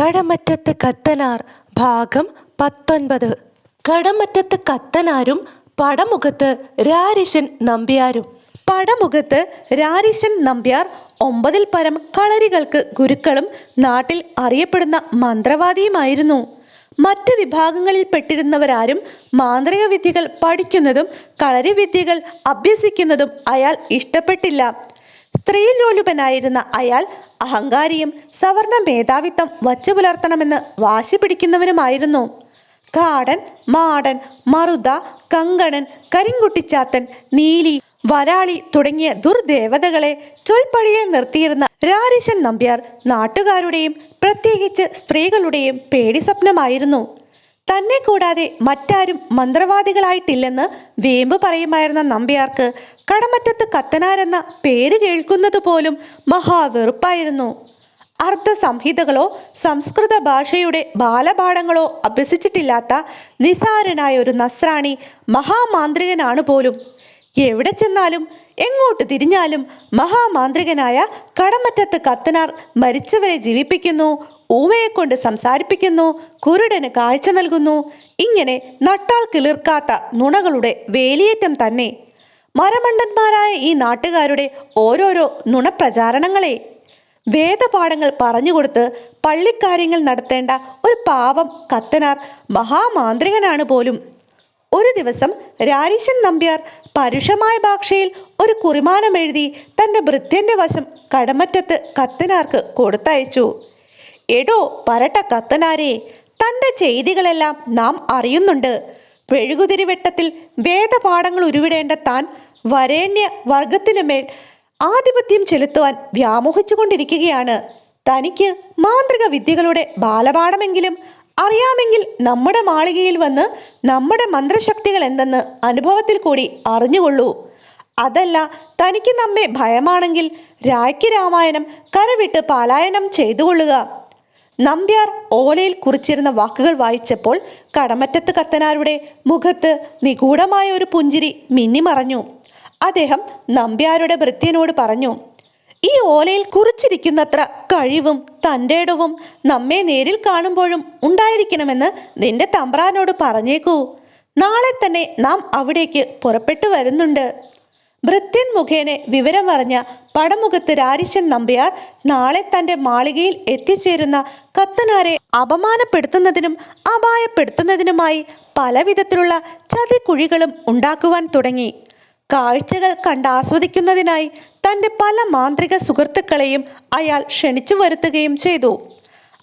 കടമറ്റത്ത് കത്തനാർ ഭാഗം പത്തൊൻപത്. കടമറ്റത്ത് കത്തനാരും പടമുഖത്ത് രാരിശൻ നമ്പ്യാരും. പടമുഖത്ത് രാരിശൻ നമ്പ്യാർ ഒമ്പതിൽ പരം കളരികൾക്ക് ഗുരുക്കളും നാട്ടിൽ അറിയപ്പെടുന്ന മന്ത്രവാദിയുമായിരുന്നു. മറ്റു വിഭാഗങ്ങളിൽ പെട്ടിരുന്നവരാരും മാന്ത്രിക വിദ്യകൾ പഠിക്കുന്നതും കളരി വിദ്യകൾ അഭ്യസിക്കുന്നതും അയാൾ ഇഷ്ടപ്പെട്ടില്ല. സ്ത്രീലോലുപനായിരുന്ന അയാൾ അഹങ്കാരിയും സവർണ മേധാവിത്വം വച്ചു പുലർത്തണമെന്ന് വാശി പിടിക്കുന്നവനുമായിരുന്നു. കാടൻ മാടൻ മറുത കങ്കണൻ കരിങ്കുട്ടിച്ചാത്തൻ നീലി വരാളി തുടങ്ങിയ ദുർദേവതകളെ ചൊൽപ്പടിയിൽ നിർത്തിയിരുന്ന രാരിശൻ നമ്പ്യാർ നാട്ടുകാരുടെയും പ്രത്യേകിച്ച് സ്ത്രീകളുടെയും പേടി സ്വപ്നമായിരുന്നു തന്നെ കൂടാതെ മറ്റാരും മന്ത്രവാദികളായിട്ടില്ലെന്ന് വേമ്പ് പറയുമായിരുന്ന നമ്പ്യാർക്ക് കടമറ്റത്ത് കത്തനാരെന്ന പേര് കേൾക്കുന്നത് പോലും മഹാവെറുപ്പായിരുന്നു. അർത്ഥ സംഹിതകളോ സംസ്കൃത ഭാഷയുടെ ബാലപാഠങ്ങളോ അഭ്യസിച്ചിട്ടില്ലാത്ത നിസാരനായ ഒരു നസ്രാണി മഹാമാന്ത്രികനാണ് പോലും. എവിടെ ചെന്നാലും എങ്ങോട്ട് തിരിഞ്ഞാലും മഹാമാന്ത്രികനായ കടമറ്റത്ത് കത്തനാർ മരിച്ചവരെ ജീവിപ്പിക്കുന്നു ഊമയെ കൊണ്ട് സംസാരിപ്പിക്കുന്നു കുരുടന് കാഴ്ച നൽകുന്നു. ഇങ്ങനെ നട്ടാൽ കിളിർക്കാത്ത നുണകളുടെ വേലിയേറ്റം തന്നെ. മരമണ്ടന്മാരായ ഈ നാട്ടുകാരുടെ ഓരോരോ നുണപ്രചാരണങ്ങളെ. വേദപാഠങ്ങൾ പറഞ്ഞുകൊടുത്ത് പള്ളിക്കാര്യങ്ങൾ നടത്തേണ്ട ഒരു പാവം കത്തനാർ മഹാമാന്ത്രികനാണ് പോലും. ഒരു ദിവസം രാരീശൻ നമ്പ്യാർ പരുഷമായ ഭാഷയിൽ ഒരു കുറിമാനം എഴുതി തന്റെ ഭൃത്യന്റെ വശം കടമറ്റത്ത് കത്തനാർക്ക് കൊടുത്തയച്ചു. എടോ പരട്ട കത്തനാരെ തന്റെ ചെയ്തികളെല്ലാം നാം അറിയുന്നുണ്ട്. വെഴുകുതിരിവെട്ടത്തിൽ വേദപാഠങ്ങൾ ഉരുവിടേണ്ട താൻ വരേണ്യ വർഗത്തിനു മേൽ ആധിപത്യം ചെലുത്തുവാൻ വ്യാമോഹിച്ചുകൊണ്ടിരിക്കുകയാണ്. തനിക്ക് മാന്ത്രിക വിദ്യകളുടെ ബാലപാഠമെങ്കിലും അറിയാമെങ്കിൽ നമ്മുടെ മാളികയിൽ വന്ന് നമ്മുടെ മന്ത്രശക്തികൾ എന്തെന്ന് അനുഭവത്തിൽ കൂടി അറിഞ്ഞുകൊള്ളൂ. അതല്ല തനിക്ക് നമ്മെ ഭയമാണെങ്കിൽ രായ്ക്ക് രാമായണം കരവിട്ട് പലായനം ചെയ്തുകൊള്ളുക. നമ്പ്യാർ ഓലയിൽ കുറിച്ചിരുന്ന വാക്കുകൾ വായിച്ചപ്പോൾ കടമറ്റത്ത് കത്തനാരുടെ മുഖത്ത് നിഗൂഢമായ ഒരു പുഞ്ചിരി മിന്നിമറഞ്ഞു അദ്ദേഹം നമ്പ്യാരുടെ ഭൃത്യനോട് പറഞ്ഞു ഈ ഓലയിൽ കുറിച്ചിരിക്കുന്നത്ര കഴിവും തന്റെ ഇടവും നമ്മെ നേരിൽ കാണുമ്പോഴും ഉണ്ടായിരിക്കണമെന്ന് നിന്റെ തമ്പ്രാനോട് പറഞ്ഞേക്കൂ. നാളെ തന്നെ നാം അവിടേക്ക് പുറപ്പെട്ടു വരുന്നുണ്ട്. ഭൃത്യൻ മുഖേന വിവരം അറിഞ്ഞ പടമുഖത്ത് രാരിശൻ നമ്പ്യാർ നാളെ തന്റെ മാളികയിൽ എത്തിച്ചേരുന്ന കത്തനാരെ അപമാനപ്പെടുത്തുന്നതിനും അപായപ്പെടുത്തുന്നതിനുമായി പലവിധത്തിലുള്ള ചതിക്കുഴികളും ഉണ്ടാക്കുവാൻ തുടങ്ങി. കാഴ്ചകൾ കണ്ടാസ്വദിക്കുന്നതിനായി തന്റെ പല മാന്ത്രിക സുഹൃത്തുക്കളെയും അയാൾ ക്ഷണിച്ചു വരുത്തുകയും ചെയ്തു.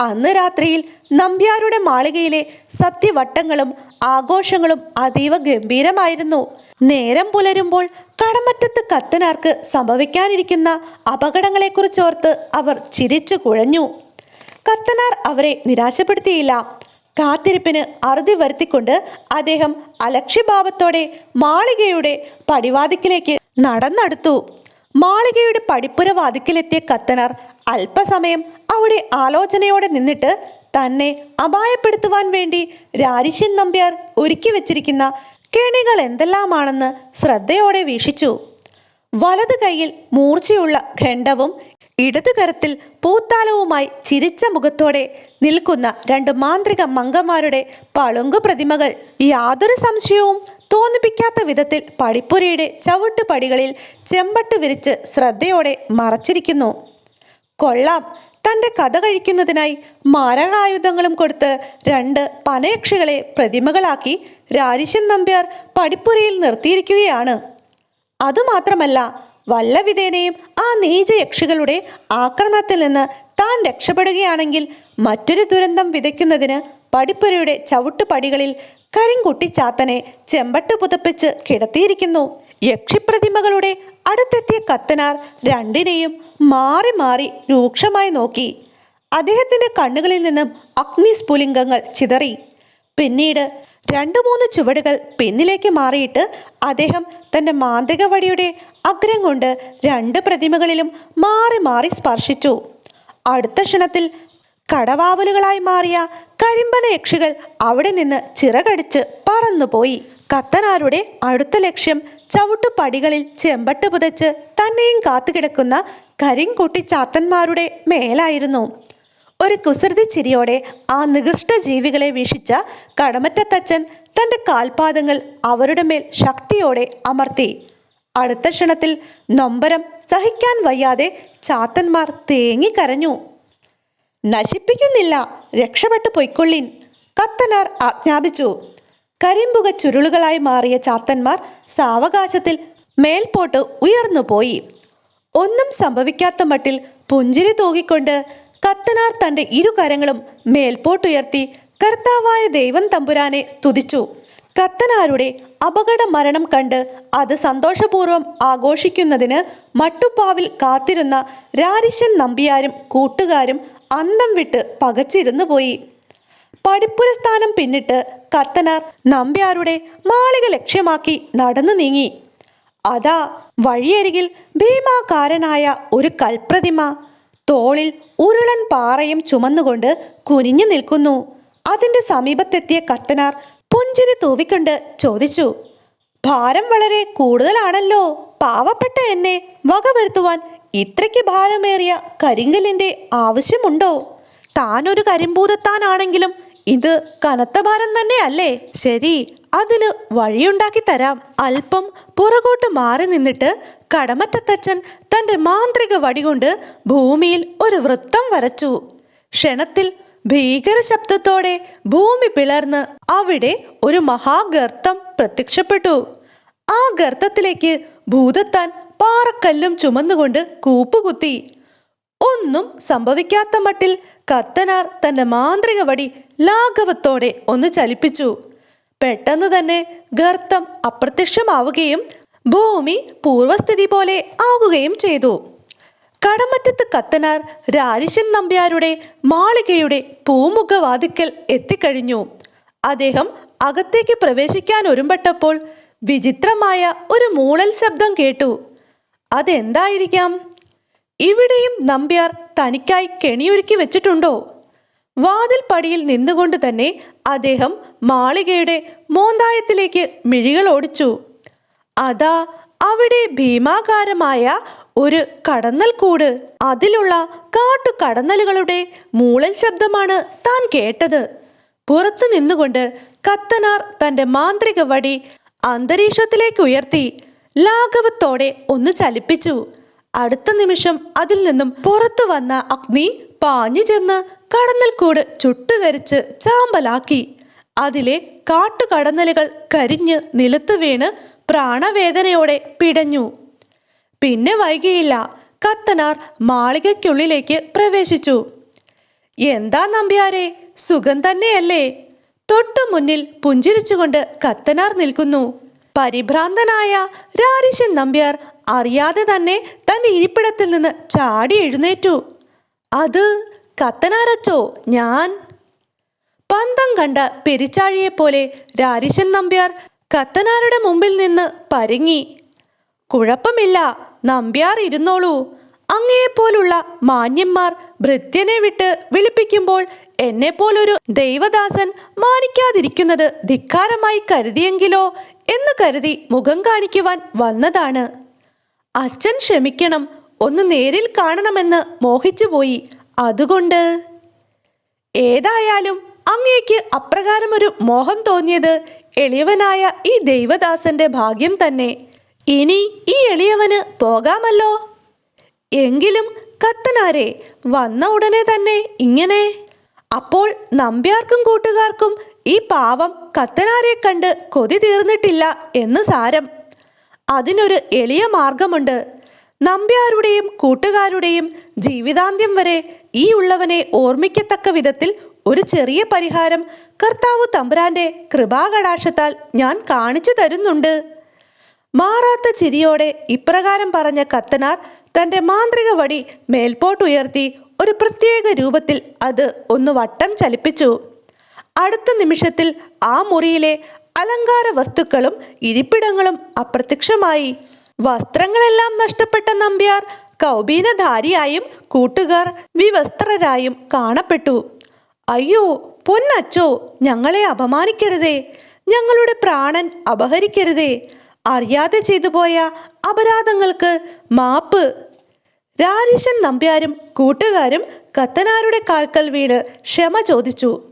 അന്ന് രാത്രിയിൽ നമ്പ്യാരുടെ മാളികയിലെ സത്യവട്ടങ്ങളും ആഘോഷങ്ങളും അതീവ ഗംഭീരമായിരുന്നു. നേരം പുലരുമ്പോൾ കടമറ്റത്ത് കത്തനാർക്ക് സംഭവിക്കാനിരിക്കുന്ന അപകടങ്ങളെക്കുറിച്ചോർത്ത് അവർ ചിരിച്ചു കുഴഞ്ഞു. കത്തനാർ അവരെ നിരാശപ്പെടുത്തിയില്ല. കാത്തിരിപ്പിന് അറുതി വരുത്തിക്കൊണ്ട് അദ്ദേഹം അലക്ഷ്യഭാവത്തോടെ മാളികയുടെ പടിവാതിക്കിലേക്ക് നടന്നടുത്തു. മാളികയുടെ പടിപ്പുര വാതിക്കലെത്തിയ കത്തനാർ അല്പസമയം അവിടെ ആലോചനയോടെ നിന്നിട്ട് തന്നെ അപായപ്പെടുത്തുവാൻ വേണ്ടി രാരിശൻ നമ്പ്യാർ ഒരുക്കി വെച്ചിരിക്കുന്ന കെണികൾ എന്തെല്ലാമാണെന്ന് ശ്രദ്ധയോടെ വീക്ഷിച്ചു. വലത് കൈയിൽ മൂർച്ചയുള്ള ഖണ്ഡവും ഇടതു കരത്തിൽ പൂത്താലവുമായി ചിരിച്ച മുഖത്തോടെ നിൽക്കുന്ന രണ്ട് മാന്ത്രിക മങ്കന്മാരുടെ പളുങ്കു പ്രതിമകൾ യാതൊരു സംശയവും തോന്നിപ്പിക്കാത്ത വിധത്തിൽ പടിപ്പുരയുടെ ചവിട്ടുപടികളിൽ ചെമ്പട്ട് വിരിച്ച് ശ്രദ്ധയോടെ മറച്ചിരിക്കുന്നു. കൊള്ളാം! തന്റെ കഥ കഴിക്കുന്നതിനായി മാരകായുധങ്ങളും കൊടുത്ത് രണ്ട് പനയക്ഷികളെ പ്രതിമകളാക്കി രാരിശൻ നമ്പ്യാർ പടിപ്പുരയിൽ നിർത്തിയിരിക്കുകയാണ്. അതുമാത്രമല്ല വല്ലവിധേനയും ആ നീച യക്ഷികളുടെ ആക്രമണത്തിൽ നിന്ന് താൻ രക്ഷപ്പെടുകയാണെങ്കിൽ മറ്റൊരു ദുരന്തം വിതയ്ക്കുന്നതിന് പടിപ്പുരയുടെ ചവിട്ടുപടികളിൽ കരിങ്കുട്ടിച്ചാത്തനെ ചെമ്പട്ട് പുതപ്പിച്ച് കിടത്തിയിരിക്കുന്നു. യക്ഷിപ്രതിമകളുടെ അടുത്തെത്തിയ കത്തനാർ രണ്ടിനെയും മാറി മാറി രൂക്ഷമായി നോക്കി. അദ്ദേഹത്തിന്റെ കണ്ണുകളിൽ നിന്നും അഗ്നി സ്ഫുലിംഗങ്ങൾ ചിതറി. പിന്നീട് രണ്ടു മൂന്ന് ചുവടുകൾ പിന്നിലേക്ക് മാറിയിട്ട് അദ്ദേഹം തന്റെ മാന്ത്രിക വടിയുടെ അഗ്രം കൊണ്ട് രണ്ട് പ്രതിമകളിലും മാറി മാറി സ്പർശിച്ചു. അടുത്ത ക്ഷണത്തിൽ കടവാവലുകളായി മാറിയ കരിമ്പന യക്ഷികൾ അവിടെ നിന്ന് ചിറകടിച്ച് പറന്നുപോയി. കത്തനാരുടെ അടുത്ത ലക്ഷ്യം ചവിട്ടുപടികളിൽ ചെമ്പട്ട് പുതച്ച് തന്നെയും കാത്തുകിടക്കുന്ന കരിങ്കുട്ടി ചാത്തന്മാരുടെ മേലായിരുന്നു. ഒരു കുസൃതി ചിരിയോടെ ആ നികൃഷ്ട ജീവികളെ വീക്ഷിച്ച കടമറ്റത്തച്ഛൻ തന്റെ കാൽപാദങ്ങൾ അവരുടെ മേൽ ശക്തിയോടെ അമർത്തി. അടുത്ത ക്ഷണത്തിൽ നൊമ്പരം സഹിക്കാൻ വയ്യാതെ ചാത്തന്മാർ തേങ്ങിക്കരഞ്ഞു നശിപ്പിക്കുന്നില്ല രക്ഷപ്പെട്ടു പൊയ്ക്കൊള്ളിൻ കത്തനാർ ആജ്ഞാപിച്ചു. കരിമ്പുക ചുരുളുകളായി മാറിയ ചാത്തന്മാർ സാവകാശത്തിൽ മേൽപോട്ട് ഉയർന്നുപോയി ഒന്നും സംഭവിക്കാത്ത മട്ടിൽ പുഞ്ചിരി തൂകിക്കൊണ്ട് കത്തനാർ തന്റെ ഇരു കരങ്ങളും മേൽപോട്ടുയർത്തി കർത്താവായ ദൈവം തമ്പുരാനെ സ്തുതിച്ചു. കത്തനാരുടെ അപകട മരണം കണ്ട് അത് സന്തോഷപൂർവം ആഘോഷിക്കുന്നതിന് മട്ടുപ്പാവിൽ കാത്തിരുന്ന രാരിശൻ നമ്പിയാരും കൂട്ടുകാരും അന്തം വിട്ട് പകച്ചിരുന്നു പോയി. പടിപ്പുരസ്ഥാനം പിന്നിട്ട് കത്തനാർ നമ്പ്യാരുടെ മാളിക ലക്ഷ്യമാക്കി നടന്നു നീങ്ങി. അതാ വഴിയരികിൽ ഭീമാകാരനായ ഒരു കൽപ്രതിമ തോളിൽ ഉരുളൻ പാറയും ചുമന്നുകൊണ്ട് കുനിഞ്ഞു നിൽക്കുന്നു. അതിന്റെ സമീപത്തെത്തിയ കത്തനാർ പുഞ്ചിരി തൂവിക്കൊണ്ട് ചോദിച്ചു ഭാരം വളരെ കൂടുതലാണല്ലോ. പാവപ്പെട്ട എന്നെ വകവരുത്തുവാൻ ഇത്രയ്ക്ക് ഭാരമേറിയ കരിങ്കലിന്റെ ആവശ്യമുണ്ടോ? താനൊരു കരിമ്പൂതത്താനാണെങ്കിലും ഇത് കനത്ത ഭാരം തന്നെയല്ലേ? ശരി അതിന് വഴിയുണ്ടാക്കി തരാം. അല്പം പുറകോട്ട് മാറി നിന്നിട്ട് കടമറ്റത്തച്ഛൻ തന്റെ മാന്ത്രിക വടികൊണ്ട് ഭൂമിയിൽ ഒരു വൃത്തം വരച്ചു. ക്ഷണത്തിൽ ഭീകര ശബ്ദത്തോടെ ഭൂമി പിളർന്ന് അവിടെ ഒരു മഹാഗർത്തം പ്രത്യക്ഷപ്പെട്ടു. ആ ഗർത്തത്തിലേക്ക് ഭൂതത്താൻ പാറക്കല്ലും ചുമന്നുകൊണ്ട് കൂപ്പുകുത്തി. ഒന്നും സംഭവിക്കാത്ത മട്ടിൽ കത്തനാർ തന്റെ മാന്ത്രിക വടി ലാഘവത്തോടെ ഒന്ന് ചലിപ്പിച്ചു. പെട്ടെന്ന് തന്നെ ഗർത്തം അപ്രത്യക്ഷമാവുകയും ഭൂമി പൂർവസ്ഥിതി പോലെ ആകുകയും ചെയ്തു. കടമറ്റത്ത് കത്തനാർ രാരിശൻ നമ്പ്യാരുടെ മാളികയുടെ പൂമുഖവാതിക്കൽ എത്തിക്കഴിഞ്ഞു. അദ്ദേഹം അകത്തേക്ക് പ്രവേശിക്കാൻ ഒരുമ്പെട്ടപ്പോൾ വിചിത്രമായ ഒരു മൂളൽ ശബ്ദം കേട്ടു. അതെന്തായിരിക്കാം? ഇവിടെയും നമ്പ്യാർ തനിക്കായി കെണിയൊരുക്കി വെച്ചിട്ടുണ്ടോ? വാതിൽ പടിയിൽ നിന്നുകൊണ്ട് തന്നെ അദ്ദേഹം മാളികയുടെ മോന്തായത്തിലേക്ക് മിഴികൾ ഓടിച്ചു. അതാ അവിടെ ഭീമാകാരമായ ഒരു കടന്നൽ കൂട് അതിലുള്ള കാട്ടു കടന്നലുകളുടെ മൂളൽ ശബ്ദമാണ് താൻ കേട്ടത്. പുറത്തു നിന്നുകൊണ്ട് കത്തനാർ തന്റെ മാന്ത്രിക വടി അന്തരീക്ഷത്തിലേക്ക് ഉയർത്തി ലാഘവത്തോടെ ഒന്ന് ചലിപ്പിച്ചു. അടുത്ത നിമിഷം അതിൽ നിന്നും പുറത്തു വന്ന അഗ്നി പാഞ്ഞു ചെന്ന് കടന്നൽ കൂട് ചുട്ടുകരിച്ച് ചാമ്പലാക്കി. അതിലെ കാട്ടുകടന്നലുകൾ കരിഞ്ഞ് നിലത്തു വീണ് പ്രാണവേദനയോടെ പിടഞ്ഞു. പിന്നെ വൈകിയില്ല. കത്തനാർ മാളികയ്ക്കുള്ളിലേക്ക് പ്രവേശിച്ചു. എന്താ നമ്പ്യാരെ? സുഖം തന്നെയല്ലേ? തൊട്ടു മുന്നിൽ പുഞ്ചിരിച്ചുകൊണ്ട് കത്തനാർ നിൽക്കുന്നു. പരിഭ്രാന്തനായ രാരിശൻ നമ്പ്യാർ അറിയാതെ തന്നെ തന്റെ ഇരിപ്പിടത്തിൽ നിന്ന് ചാടി എഴുന്നേറ്റു. അത് കത്തനാരച്ചോ? ഞാൻ? പന്തം കണ്ട പെരിച്ചാഴിയെപ്പോലെ രാരിശൻ നമ്പ്യാർ കത്തനാരുടെ മുമ്പിൽ നിന്ന് പരുങ്ങി. കുഴപ്പമില്ല നമ്പ്യാർ ഇരുന്നോളൂ. അങ്ങയെപ്പോലുള്ള മാന്യന്മാർ ഭൃത്യനെ വിട്ട് വിളിപ്പിക്കുമ്പോൾ എന്നെപ്പോലൊരു ദൈവദാസൻ മാനിക്കാതിരിക്കുന്നത് ധിക്കാരമായി കരുതിയെങ്കിലോ എന്ന് കരുതി മുഖം കാണിക്കുവാൻ വന്നതാണ്. അച്ഛൻ ക്ഷമിക്കണം ഒന്ന് നേരിൽ കാണണമെന്ന് മോഹിച്ചുപോയി. അതുകൊണ്ട്? ഏതായാലും അങ്ങേക്ക് അപ്രകാരമൊരു മോഹം തോന്നിയത് എളിയവനായ ഈ ദൈവദാസന്റെ ഭാഗ്യം തന്നെ. ഇനി ഈ എളിയവന് പോകാമല്ലോ? എങ്കിലും കത്തനാരെ വന്ന ഉടനെ തന്നെ ഇങ്ങനെ. അപ്പോൾ നമ്പ്യാർക്കും കൂട്ടുകാർക്കും ഈ പാവം കത്തനാരെ കണ്ട് കൊതി തീർന്നിട്ടില്ല എന്ന് സാരം. അതിനൊരു എളിയ മാർഗമുണ്ട്. നമ്പ്യാരുടെയും കൂട്ടുകാരുടെയും ജീവിതാന്ത്യം വരെ ഈ ഉള്ളവനെ ഓർമ്മിക്കത്തക്ക വിധത്തിൽ ഒരു ചെറിയ പരിഹാരം കർത്താവ് തമ്പുരാന്റെ കൃപാകടാക്ഷത്താൽ ഞാൻ കാണിച്ചു തരുന്നുണ്ട്. മാറാത്ത ചിരിയോടെ ഇപ്രകാരം പറഞ്ഞ കത്തനാർ തന്റെ മാന്ത്രിക വടി മേൽപോട്ടുയർത്തി ഒരു പ്രത്യേക രൂപത്തിൽ അത് ഒന്ന് വട്ടം ചലിപ്പിച്ചു. അടുത്ത നിമിഷത്തിൽ ആ മുറിയിലെ അലങ്കാര വസ്തുക്കളും ഇരിപ്പിടങ്ങളും അപ്രത്യക്ഷമായി. വസ്ത്രങ്ങളെല്ലാം നഷ്ടപ്പെട്ട നമ്പ്യാർ കൗബീനധാരിയായും കൂട്ടുകാർ വിവസ്ത്രരായും കാണപ്പെട്ടു. അയ്യോ പൊന്നച്ചോ ഞങ്ങളെ അപമാനിക്കരുതേ. ഞങ്ങളുടെ പ്രാണൻ അപഹരിക്കരുതേ. അറിയാതെ ചെയ്തു പോയ അപരാധങ്ങൾക്ക് മാപ്പ്. രാരീശൻ നമ്പ്യാരും കൂട്ടുകാരും കത്തനാരുടെ കാൽക്കൽ വീണ് ക്ഷമ ചോദിച്ചു.